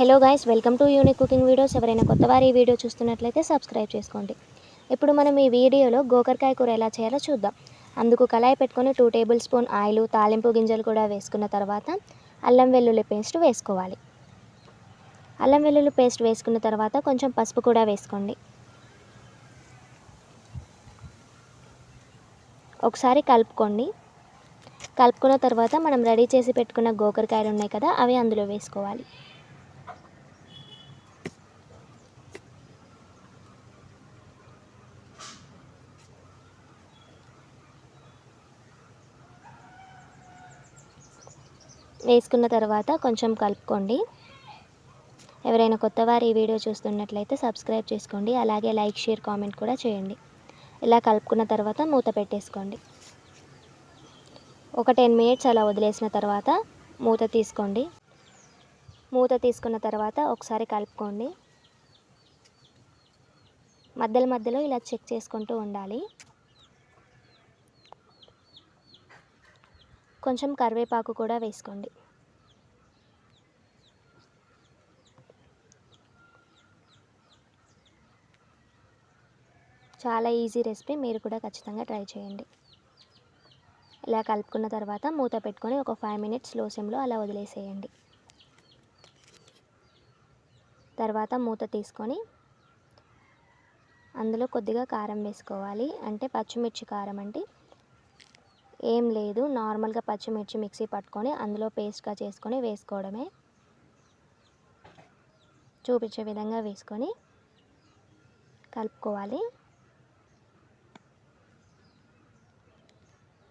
Hello guys welcome to unique cooking videos. ఎవరైనా కొత్త వారి ఈ వీడియో చూస్తున్నట్లయితే సబ్స్క్రైబ్ చేసుకోండి. ఇప్పుడు మనం ఈ వీడియోలో గోకరకాయ కూర ఎలా చేయాలో చూద్దాం. అందుకు కళాయి పెట్టుకొని టూ టేబుల్ స్పూన్ ఆయిల్ తాలింపు గింజలు కూడా వేసుకున్న తర్వాత అల్లం వెల్లుల్లి పేస్ట్ వేసుకోవాలి. అల్లం వెల్లుల్లి పేస్ట్ వేసుకున్న తర్వాత కొంచెం పసుపు కూడా వేసుకోండి. ఒకసారి కలుపుకోండి. కలుపుకున్న తర్వాత మనం రెడీ చేసి పెట్టుకున్న గోకరకాయలు ఉన్నాయి కదా అవి అందులో వేసుకోవాలి. వేసుకున్న తర్వాత కొంచెం కలుపుకోండి. ఎవరైనా కొత్త వారు ఈ వీడియో చూస్తున్నట్లయితే సబ్స్క్రైబ్ చేసుకోండి. అలాగే లైక్ షేర్ కామెంట్ కూడా చేయండి. ఇలా కలుపుకున్న తర్వాత మూత పెట్టేసుకోండి. ఒక టెన్ మినిట్స్ అలా వదిలేసిన తర్వాత మూత తీసుకోండి. మూత తీసుకున్న తర్వాత ఒకసారి కలుపుకోండి. మధ్యలో మధ్యలో ఇలా చెక్ చేసుకుంటూ ఉండాలి. కొంచెం కరివేపాకు కూడా వేసుకోండి. చాలా ఈజీ రెసిపీ మీరు కూడా ఖచ్చితంగా ట్రై చేయండి. ఇలా కలుపుకున్న తర్వాత మూత పెట్టుకొని ఒక ఫైవ్ మినిట్స్లో సిమ్లో అలా వదిలేసేయండి. తర్వాత మూత తీసుకొని అందులో కొద్దిగా కారం వేసుకోవాలి. అంటే పచ్చిమిర్చి కారం అంటే ఏం లేదు. నార్మల్గా పచ్చిమిర్చి మిక్సీ పట్టుకొని అందులో పేస్ట్గా చేసుకొని వేసుకోవడమే. చూపించే విధంగా వేసుకొని కలుపుకోవాలి.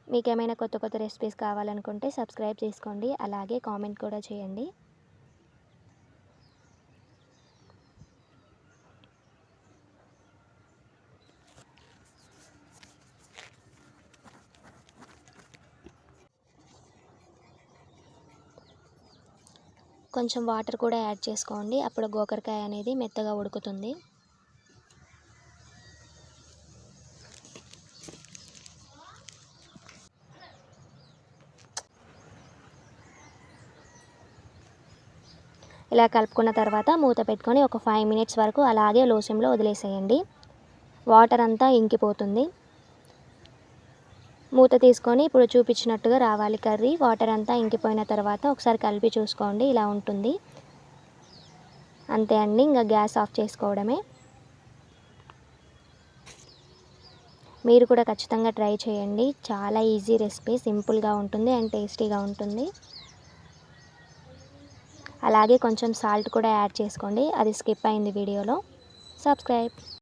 మీకు ఏమైనా కొత్త కొత్త రెసిపీస్ కావాలనుకుంటే సబ్స్క్రైబ్ చేసుకోండి. అలాగే కామెంట్ కూడా చేయండి. కొంచెం వాటర్ కూడా యాడ్ చేసుకోండి. అప్పుడు గోకరకాయ అనేది మెత్తగా ఉడుకుతుంది. ఇలా కలుపుకున్న తర్వాత మూత పెట్టుకొని ఒక ఫైవ్ మినిట్స్ వరకు అలాగే లోసంలో వదిలేసేయండి. వాటర్ అంతా ఇంకిపోతుంది. మూత తీసుకొని ఇప్పుడు చూపించినట్టుగా రావాలి కర్రీ. వాటర్ అంతా ఇంకిపోయిన తర్వాత ఒకసారి కలిపి చూసుకోండి. ఇలా ఉంటుంది. అంతే అండి. ఇంకా గ్యాస్ ఆఫ్ చేసుకోవడమే. మీరు కూడా ఖచ్చితంగా ట్రై చేయండి. చాలా ఈజీ రెసిపీ. సింపుల్గా ఉంటుంది అండ్ టేస్టీగా ఉంటుంది. అలాగే కొంచెం సాల్ట్ కూడా యాడ్ చేసుకోండి. అది స్కిప్ అయింది వీడియోలో. సబ్స్క్రైబ్.